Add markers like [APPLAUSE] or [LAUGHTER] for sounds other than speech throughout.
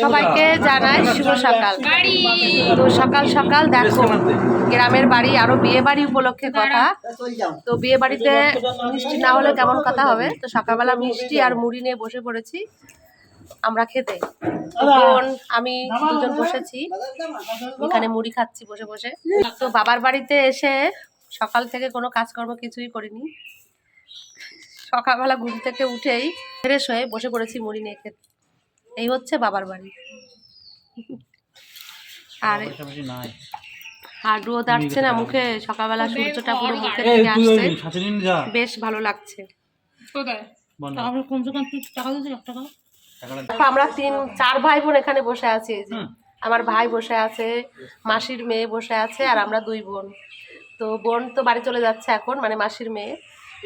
সবাইকে জানাই শুভ সকাল। তো সকাল সকাল দেখো গ্রামের বাড়ি আরও বিয়ে বাড়ি উপলক্ষে কথা। তো বিয়ে বাড়িতে মিষ্টি না হলে কেমন কথা হবে? তো সকালবেলা মিষ্টি আর মুড়ি নিয়ে বসে পড়েছি। আমরা খেতে। বোন আমি দুজন বসেছি। এখানে মুড়ি খাচ্ছি বসে বসে। তো বাবার বাড়িতে এসে সকাল থেকে কোনো কাজকর্ম কিছুই করিনি। সকালবেলা ঘুম থেকে উঠেই ফ্রেশ হয়ে বসে পড়েছি মুড়ি নিয়ে খেতে। এই হচ্ছে বাবার বাড়ি। আর আর রোদ আসছে না মুখে সকালবেলা সূর্যটা পুরো দিকে তুই আসছে। বেশ ভালো লাগছে। বল আমরা তিন চার ভাই বোন এখানে বসে আছি। আমার ভাই বসে আছে মাসির মেয়ে বসে আছে আর আমরা দুই বোন। তো বোন তো বাড়ি চলে যাচ্ছে এখন মানে মাসির মেয়ে।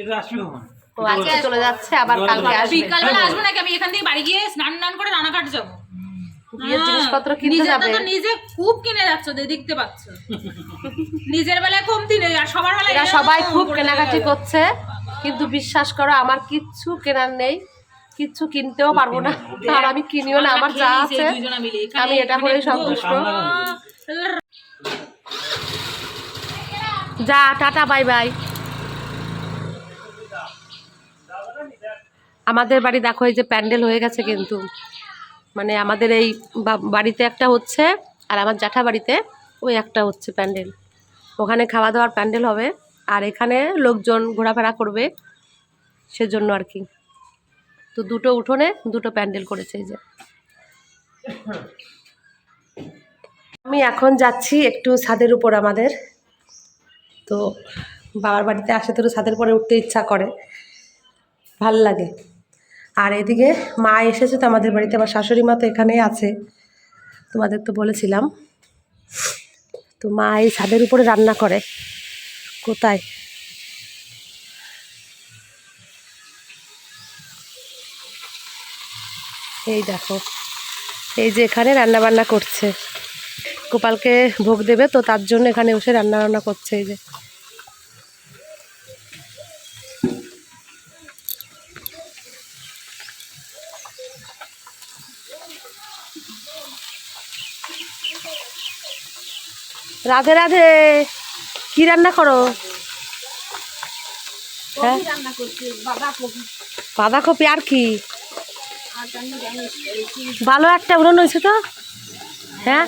এটা আসবি কখন তো আজকে চলে যাচ্ছে আবার কালকে আসবে। বিকালবেলা আসব নাকি? আমি এখান থেকে বাড়ি গিয়ে স্নান টান করে রানাঘাট যাব। বিয়ের জিনিসপত্র কিনতে নিজে যাবে। তো নিজে খুব কিনে যাচ্ছ দেখতে পাচ্ছ। নিজের বেলায় কমতি নেই আর সবার বেলায় এরা সবাই খুব কেনাকাটি করছে কিন্তু বিশ্বাস করো আমার কিচ্ছু কেনার নেই। কিচ্ছু কিনতেও পারব না। আর আমি কিনিও না আমার যা আছে আমি এটা এখানে সন্তুষ্ট। যা টাটা বাই বাই। আমাদের বাড়ি দেখো, এই যে প্যান্ডেল হয়ে গেছে কিন্তু। মানে আমাদের এই বাড়িতে একটা হচ্ছে, আর আমার জ্যাঠা বাড়িতে ওই একটা হচ্ছে প্যান্ডেল। ওখানে খাওয়া দাওয়ার প্যান্ডেল হবে, আর এখানে লোকজন ঘোরাফেরা করবে, সেজন্য আর কি। তো দুটো উঠোনে দুটো প্যান্ডেল করেছে এই যে। আমি এখন যাচ্ছি একটু ছাদের উপর আমাদের। তো বাবার বাড়িতে আসে তো ছাদের পরে উঠতে ইচ্ছা করে। ভালো লাগে। আর এদিকে মা এসেছে তো আমাদের বাড়িতে, আমার শাশুড়ি মা তো এখানেই আছে। তোমাদের তো বলেছিলাম। তো মা এই ছাদের উপরে রান্না করে। কোথায়? এই দেখো, এই যে এখানে রান্না বান্না করছে। গোপালকে ভোগ দেবে তো তার জন্য এখানে বসে রান্না বান্না করছে এই যে। রাধে রাধে। কি রান্না করো? হ্যাঁ? বাঁধাকপি আর কি? ভালো একটা উড়ন হয়েছে তো? হ্যাঁ?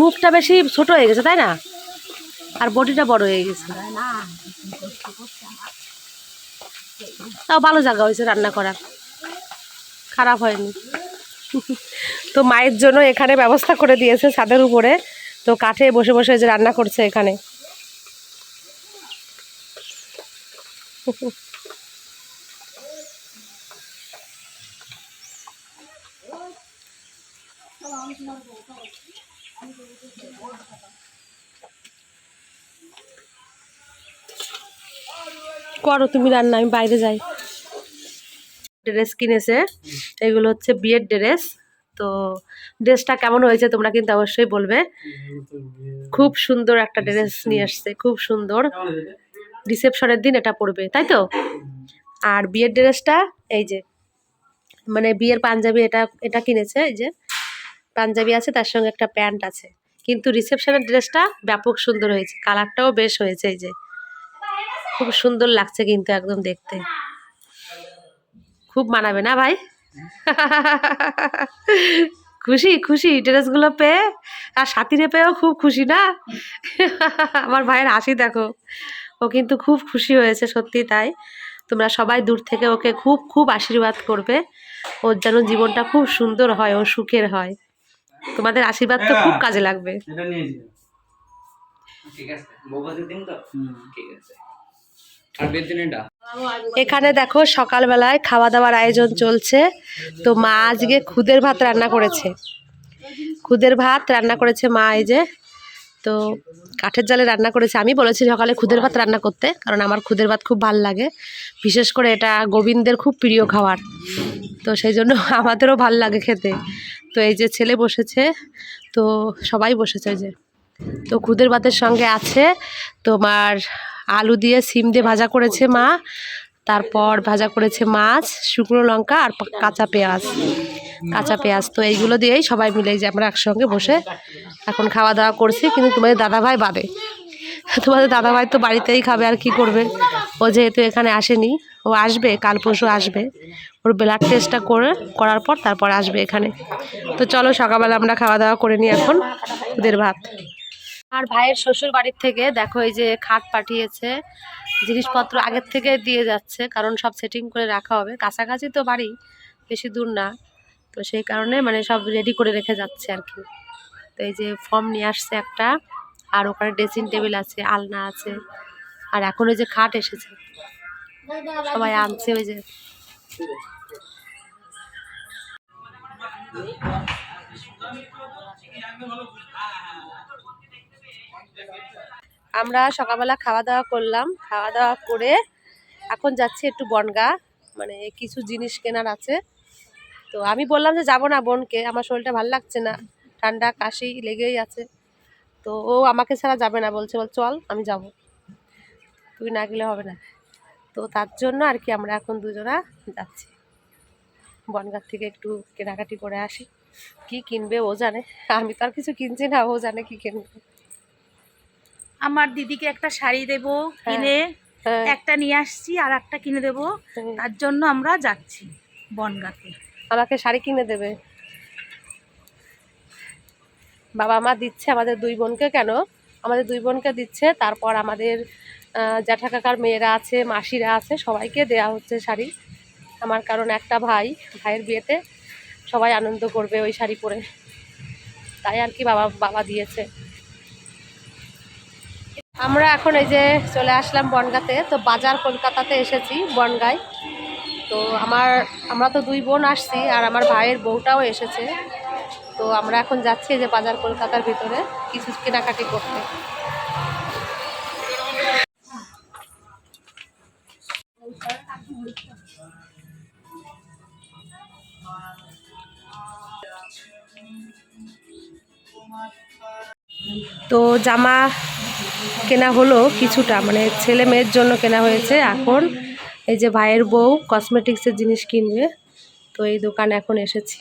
মুখটা বেশি ছোট হয়ে গেছে তাই না? আর বডিটা বড় হয়ে গেছে। তাও ভালো জায়গা হয়েছে রান্না করার। খারাপ হয়নি। তো মায়ের জন্য এখানে ব্যবস্থা করে দিয়েছে ছাদের উপরে। তো কাঠে বসে বসে যে রান্না করছে এখানে। করো, তুমি রান্না, আমি বাইরে যাই। ড্রেস কিনেছে। এগুলো হচ্ছে বিয়ের ড্রেস। তো ড্রেসটা কেমন হয়েছে তোমরা কিন্তু অবশ্যই বলবে। খুব সুন্দর একটা ড্রেস নিয়ে আসছে, খুব সুন্দর। রিসেপশনের দিন এটা পরবে, তাই তো? আর বিয়ের ড্রেসটা, এই যে মানে বিয়ের পাঞ্জাবি এটা এটা কিনেছে, এই যে, পাঞ্জাবি আছে, তার সঙ্গে একটা প্যান্ট আছে। কিন্তু রিসেপশনের ড্রেসটা ব্যাপক সুন্দর হয়েছে, কালারটাও বেশ হয়েছে, এই যে। খুব সুন্দর লাগছে কিন্তু একদম দেখতে। খুব মানাবে না ভাই? খুশি খুশি ড্রেসগুলো পেয়ে। আর সাথীরে পেয়েও খুব খুশি না? আমার ভাইয়ের হাসি দেখো। ও কিন্তু খুব খুশি হয়েছে সত্যি তাই। তোমরা সবাই দূর থেকে ওকে খুব খুব আশীর্বাদ করবে। ওর যেন জীবনটা খুব সুন্দর হয় ও সুখের হয়। তোমাদের আশীর্বাদ তো খুব কাজে লাগবে। ঠিক আছে। ঠিক এখানে দেখো সকালবেলায় খাওয়া দাওয়ার আয়োজন চলছে। তো মা আজকে খুদের ভাত রান্না করেছে। খুদের ভাত রান্না করেছে মা এই যে। তো কাঠের জালে রান্না করেছে। আমি বলেছি সকালে খুদের ভাত রান্না করতে, কারণ আমার খুদের ভাত খুব ভালো লাগে। বিশেষ করে এটা গোবিন্দের খুব প্রিয় খাবার তো সেই জন্য [LAUGHS] আমাদেরও ভালো লাগে খেতে। তো এই যে ছেলে বসেছে, তো সবাই বসেছে যে। তো খুদের ভাতের সঙ্গে আছে তোমার আলু দিয়ে সিম দিয়ে ভাজা করেছে মা। তারপর ভাজা করেছে মাছ, শুকনো লঙ্কা আর কাঁচা পেঁয়াজ। কাঁচা পেঁয়াজ তো এইগুলো দিয়েই সবাই মিলে যে আমরা একসঙ্গে বসে এখন খাওয়া দাওয়া করছি। কিন্তু তোমাদের দাদাভাই বাদে। তোমাদের দাদাভাই তো বাড়িতেই খাবে, আর কি করবে? ও যেহেতু এখানে আসেনি, ও আসবে, কাল পরশু আসবে। ওর ব্লাড টেস্টটা করে, করার পর তারপর আসবে এখানে। তো চলো সকালবেলা আমরা খাওয়া দাওয়া করে নিই এখন। ওদের ভাত। আর ভাইয়ের শ্বশুর বাড়ির থেকে দেখো এই যে খাট পাঠিয়েছে, জিনিসপত্র আগের থেকে দিয়ে যাচ্ছে, কারণ সব সেটিং করে রাখা হবে। কাছাকাছি তো বাড়ি, বেশি দূর না। তো সেই কারণে মানে সব রেডি করে রেখে যাচ্ছে আর কি। তো এই যে ফর্ম নিয়ে আসছে একটা, আর ওখানে ড্রেসিং টেবিল আছে, আলনা আছে, আর এখন ওই যে খাট এসেছে। সবাই আনছে ওই যে। আমরা সকালবেলা খাওয়া দাওয়া করলাম। খাওয়া দাওয়া করে এখন যাচ্ছি একটু বনগা। মানে কিছু জিনিস কেনার আছে। তো আমি বললাম যে যাব না বোনকে। আমার শরীরটা ভালো লাগছে না। ঠান্ডা, কাশি লেগেই আছে। তো ও আমাকে ছাড়া যাবে না। বলছে বল চল, আমি যাব। তুই না গেলে হবে না। তো তার জন্য আর কি আমরা এখন দুজনা যাচ্ছি। বনগার থেকে একটু কেনাকাটি করে আসি। কি কিনবে ও জানে। আমি তো আর কিছু কিনছি না। ও জানে কি কিনবে। আমার দিদিকে একটা শাড়ি দেব কিনে হ্যাঁ, একটা নিয়ে আসছি আর একটা কিনে দেব। হ্যাঁ। তার জন্য আমরা যাচ্ছি বনগাতে। আমাকে শাড়ি কিনে দেবে। বাবা মা দিচ্ছে আমাদের দুই বোনকে কেন? আমাদের দুই বোনকে দিচ্ছে তারপর আমাদের জ্যাঠা কাকার মেয়েরা আছে মাসিরা আছে সবাইকে দেয়া হচ্ছে শাড়ি। আমার কারণ একটা ভাই ভাইয়ের বিয়েতে সবাই আনন্দ করবে ওই শাড়ি পরে। তাই আর কি বাবা বাবা দিয়েছে। আমরা এখন এই যে চলে আসলাম বনগাতে, তো বাজার কলকাতাতে এসেছি বনগায়। তো আমার, আমরা তো দুই বোন আসছি আর আমার ভাইয়ের বউটাও এসেছে। তো আমরা এখন যাচ্ছি যে বাজার কলকাতার ভিতরে কিছু কেনাকাটি করতে। তো জামা কেনা হলো কিছুটা মানে ছেলে মেয়ের জন্য কেনা হয়েছে। এখন এই যে ভাইয়ের বউ কসমেটিক্সের জিনিস কিনবে তো এই দোকানে এখন এসেছি।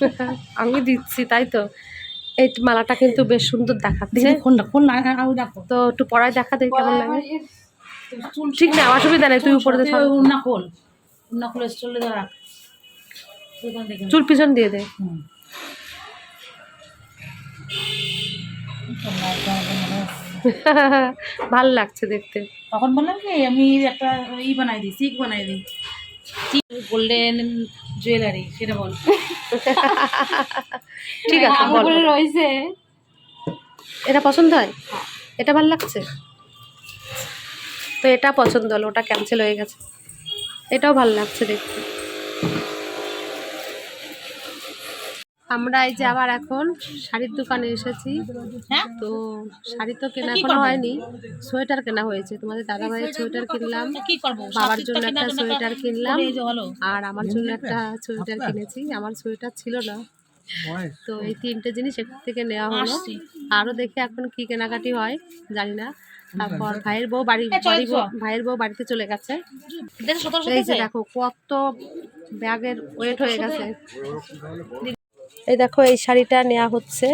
[LAUGHS] আমি দিচ্ছি তাই তো? এই মালাটা কিন্তু বেশ সুন্দর দেখাচ্ছে। আমি দেখো। তো একটু পরায় দেখা দেয় কেমন লাগে? ঠিক না অসুবিধা নেই তুই উপরে চলে পিছন দিয়ে দে। [LAUGHS] ভালো লাগছে দেখতে। তখন বললাম কি আমি একটা ই বানাই দিই সিক বানাই দিই। গোল্ডেন জুয়েলারি সেটা বল। [LAUGHS] ঠিক আছে বল। রয়েছে। এটা পছন্দ হয়? এটা ভালো লাগছে? তো এটা পছন্দ হলো ওটা ক্যান্সেল হয়ে গেছে। এটাও ভালো লাগছে দেখতে। আমরা এই যে আবার এখন শাড়ির দোকানে এসেছি। হ্যাঁ? তো শাড়ি তো কেনা কি এখনও হয়নি সোয়েটার কেনা হয়েছে। তোমাদের দাদা ভাইয়ের সোয়েটার কিনলাম বাবার জন্য একটা সোয়েটার কিনলাম। আর আমার জন্য একটা সোয়েটার কিনেছি। আমার সোয়েটার ছিল না। তো এই তিনটে জিনিস এখান থেকে নেওয়া হলো। আরও দেখে এখন কি কেনাকাটি হয় জানি না। তারপর ভাইয়ের বউ বাড়ি ভাইয়ের বউ বাড়িতে চলে গেছে। এই যে দেখো কত ব্যাগের ওয়েট হয়ে গেছে। এই দেখো এই শাড়িটা নেওয়া হচ্ছে।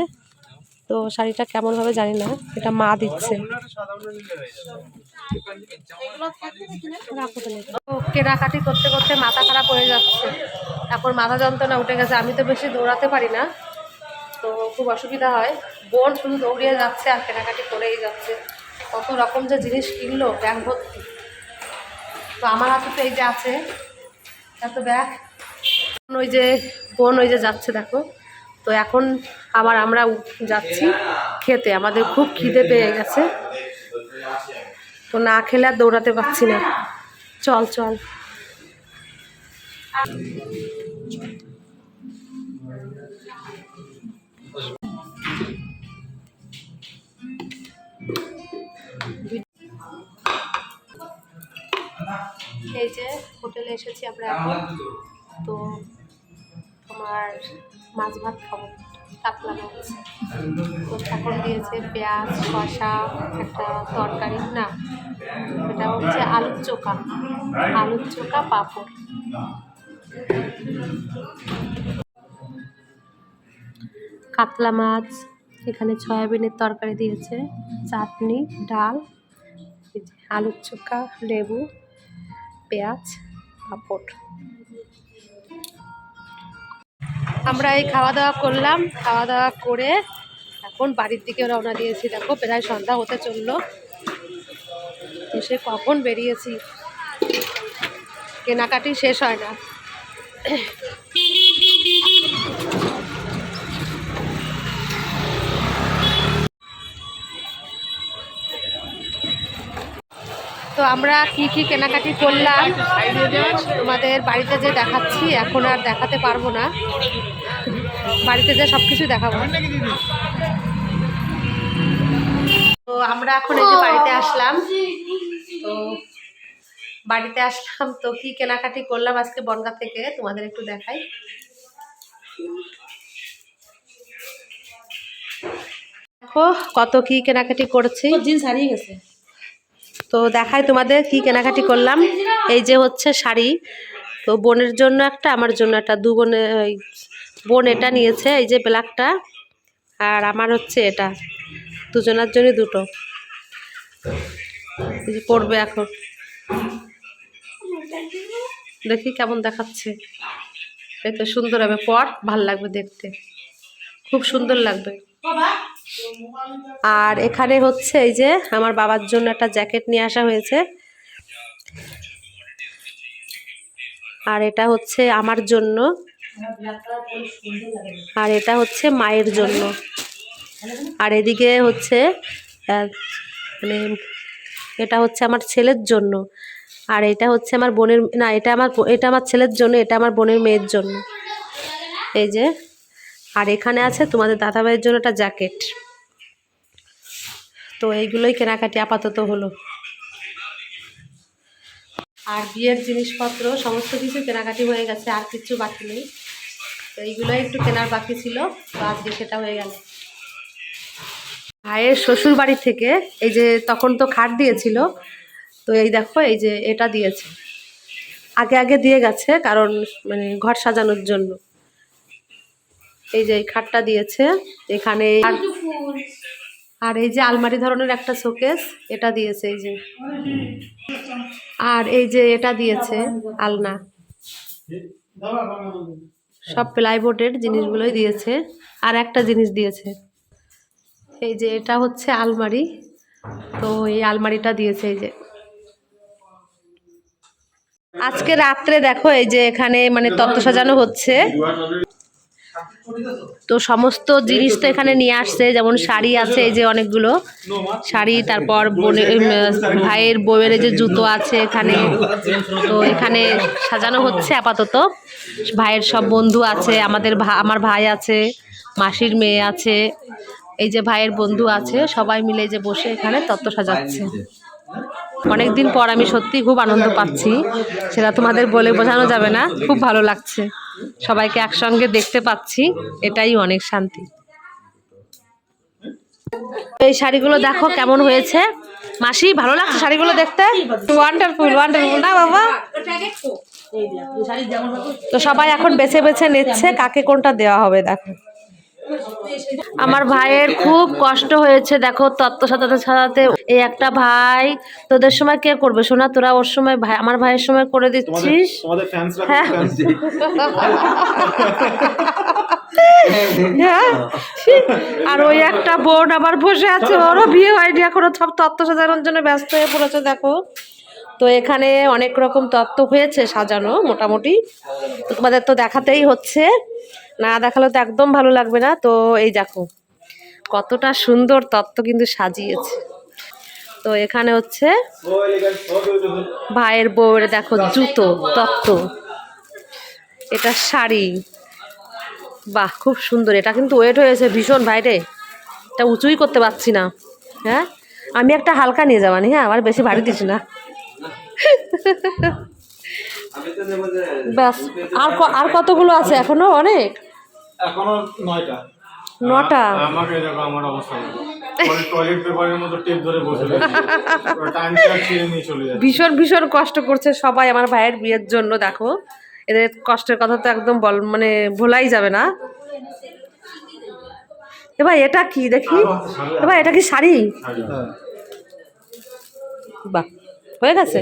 তো শাড়িটা কেমন হবে জানি না এটা মা দিচ্ছে। কেনাকাটি করতে করতে মাথা খারাপ হয়ে যাচ্ছে। তারপর মাথা যন্ত্রণা উঠে গেছে। আমি তো বেশি দৌড়াতে পারি না। তো খুব অসুবিধা হয়। বোন শুধু দৌড়িয়ে যাচ্ছে আর কেনাকাটি করেই যাচ্ছে। কত রকম যে জিনিস কিনলো, ব্যাগ ভর্তি। তো আমার হাতে তো এই যে আছে, এত ব্যাগ। ওই যে বোন ওই যে যাচ্ছে, দেখো। তো এখন আবার আমরা যাচ্ছি খেতে। আমাদের খুব খিদে পেয়ে গেছে। তো না খেলে আর দৌড়াতে পারছি না। চল চল। এই যে হোটেলে এসেছি আমরা এখন। তো তোমার মাছ ভাত খাব। কাতলা মাছ। তো এখন দিয়েছে পেঁয়াজ শসা একটা তরকারি। না, এটা হচ্ছে আলুর চোখা। আলুর চোখা, পাঁপড়। কাতলা মাছ, এখানে সয়াবিনের তরকারি দিয়েছে। চাটনি, ডাল আলুর চোখা, লেবু। পেঁয়াজ, পাঁপড়। আমরা এই খাওয়া দাওয়া করলাম। খাওয়া দাওয়া করে এখন বাড়ির দিকে রওনা দিয়েছি। দেখো, প্রায় সন্ধ্যা হতে চলল। এসে কখন বেরিয়েছি? কেনাকাটি শেষ হয় না। তো আমরা কি কি কেনাকাটি করলাম, তোমাদের বাড়িতে যে দেখাচ্ছি, এখন আর দেখাতে পারব না। বাড়িতে যে সব কিছু দেখাবো। তো আমরা এখন এই যে বাড়িতে আসলাম। তো বাড়িতে আসলাম, তো কি কেনাকাটি করলাম আজকে বনগা থেকে, তোমাদের একটু দেখাই। দেখো কত কি কেনাকাটি করেছি। জিন্স হারিয়ে গেছে? তো দেখাই তোমাদের কি কেনাকাটি করলাম। এই যে হচ্ছে শাড়ি। তো বোনের জন্য একটা, আমার জন্য একটা। দু বোনে বোন এটা নিয়েছে, এই যে ব্ল্যাকটা। আর আমার হচ্ছে এটা। দুজনের জন্য দুটো। পরবে এখন। দেখি কেমন দেখাচ্ছে। এই তো সুন্দর হবে। পর ভালো লাগবে দেখতে। খুব সুন্দর লাগবে। আর এখানে হচ্ছে এই যে আমার বাবার জন্য একটা জ্যাকেট নিয়ে আসা হয়েছে। আর এটা হচ্ছে আমার জন্য। আর এটা হচ্ছে মায়ের জন্য। আর এদিকে হচ্ছে মানে এটা হচ্ছে আমার ছেলের জন্য। আর এটা হচ্ছে আমার বোনের, না, এটা আমার এটা আমার ছেলের জন্য, এটা আমার বোনের মেয়ের জন্য। এই যে আর এখানে আছে তোমাদের দাদাভাইয়ের জন্য একটা জ্যাকেট। তো এইগুলোই কেনাকাটি আপাতত হলো। আর বিয়ের জিনিসপত্র, সমস্ত কিছু কেনাকাটি হয়ে গেছে, আর কিছু বাকি নেই। তো এইগুলোই একটু কেনার বাকি ছিল, তো আজকে সেটা হয়ে গেল। ভাইয়ের শ্বশুর বাড়ি থেকে এই যে তখন তো খাট দিয়েছিল, তো এই দেখো, এই যে এটা দিয়েছে। আগে আগে দিয়ে গেছে, কারণ মানে ঘর সাজানোর জন্য। এই যে এই খাটটা দিয়েছে, এখানে আর এই যে আলমারি ধরনের একটা শোকেস, এটা দিয়েছে এই যে। আর এই যে এটা দিয়েছে আলনা। সব প্লাইবোর্ডের জিনিসগুলোই দিয়েছে, আর একটা জিনিস দিয়েছে। এই যে এটা হচ্ছে আলমারি, তো এই আলমারিটা দিয়েছে এই যে। আজকে রাত্রে দেখো এই যে এখানে মানে তত্ত্ব সাজানো হচ্ছে। তো সমস্ত জিনিস তো এখানে নিয়ে আসছে, যেমন শাড়ি আছে এই যে অনেকগুলো। শাড়ি, তারপর বোনের ভাইয়ের বউয়ের যে জুতো আছে এখানে। তো এখানে সাজানো হচ্ছে আপাতত। ভাইয়ের সব বন্ধু আছে, আমাদের আমার ভাই আছে, মাসির মেয়ে আছে, এই যে ভাইয়ের বন্ধু আছে, সবাই মিলে যে বসে এখানে তত্ত্ব সাজাচ্ছে। অনেকদিন পর আমি সত্যি খুব আনন্দ পাচ্ছি। সেটা তোমাদের বলে বোঝানো যাবে না। খুব ভালো লাগছে। সবাইকে একসঙ্গে দেখতে পাচ্ছি। এটাই অনেক শান্তি। এই শাড়িগুলো দেখো কেমন হয়েছে। মাসি, ভালো লাগছে শাড়িগুলো দেখতে? ওয়ান্ডারফুল ওয়ান্ডারফুল না বাবা? তো সবাই এখন বেছে বেছে নিচ্ছে। কাকে কোনটা দেওয়া হবে দেখো। আমার ভাইয়ের খুব কষ্ট হয়েছে দেখো তত্ত্ব সাজাতে সাজাতে। এই একটা ভাই তোদের সময় কে করবে? শোনা তোরা ওর সময় ভাই আমার ভাইয়ের সময় করে দিচ্ছিস? হ্যাঁ। হ্যাঁ। আর ওই একটা বোর্ড আবার বসে আছে ওরও বিয়ে হয়নি এখনও সব তত্ত্ব সাজানোর জন্য ব্যস্ত হয়ে পড়েছে দেখো। তো এখানে অনেক রকম তত্ত্ব হয়েছে সাজানো মোটামুটি। তোমাদের তো দেখাতেই হচ্ছে। না দেখালে তো একদম ভালো লাগবে না। তো এই দেখো কতটা সুন্দর তত্ত্ব কিন্তু সাজিয়েছে। তো এখানে হচ্ছে ভাইয়ের বউয়ের দেখো জুতো তত্ত্ব। এটা শাড়ি। বাহ খুব সুন্দর। এটা কিন্তু ওয়েট হয়েছে ভীষণ ভাইরে এটা উঁচুই করতে পারছি না। হ্যাঁ? আমি একটা হালকা নিয়ে যাবানি হ্যাঁ? আবার বেশি ভারী দিস না। ব্যাস আর আর কতগুলো আছে এখনও? অনেক। এখনও নয়টা। নটা? আমাকে দেখো আমার অবস্থা। টয়লেট পেপারের মতো টেপ ধরে বসে রয়েছে। টাইম শেয়ার ছিঁড়ে নিয়ে চলে যাচ্ছে। ভীষণ ভীষণ কষ্ট করছে সবাই আমার ভাইয়ের বিয়ের জন্য দেখো। এদের কষ্টের কথা তো একদম বল মানে ভোলাই যাবে না। এ ভাই এটা কি? দেখি। এ ভাই এটা কি শাড়ি? বাহ হয়ে গেছে?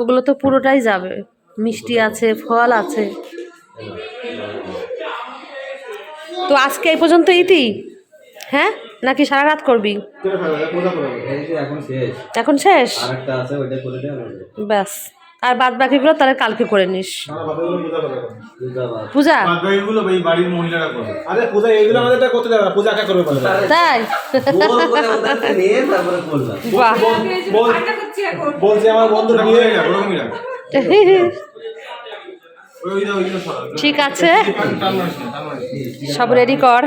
ওগুলো তো পুরোটাই যাবে। মিষ্টি আছে ফল আছে। তো আজকে এই পর্যন্ত ইতি? হ্যাঁ? নাকি সারা রাত করবি? এখন শেষ? ব্যাস। আর বাদ বাকিগুলো তাহলে কালকে করে নিস। পূজা? তাই? বলছে আমার বন্ধু [LAUGHS] ঠিক আছে। সব রেডি কর।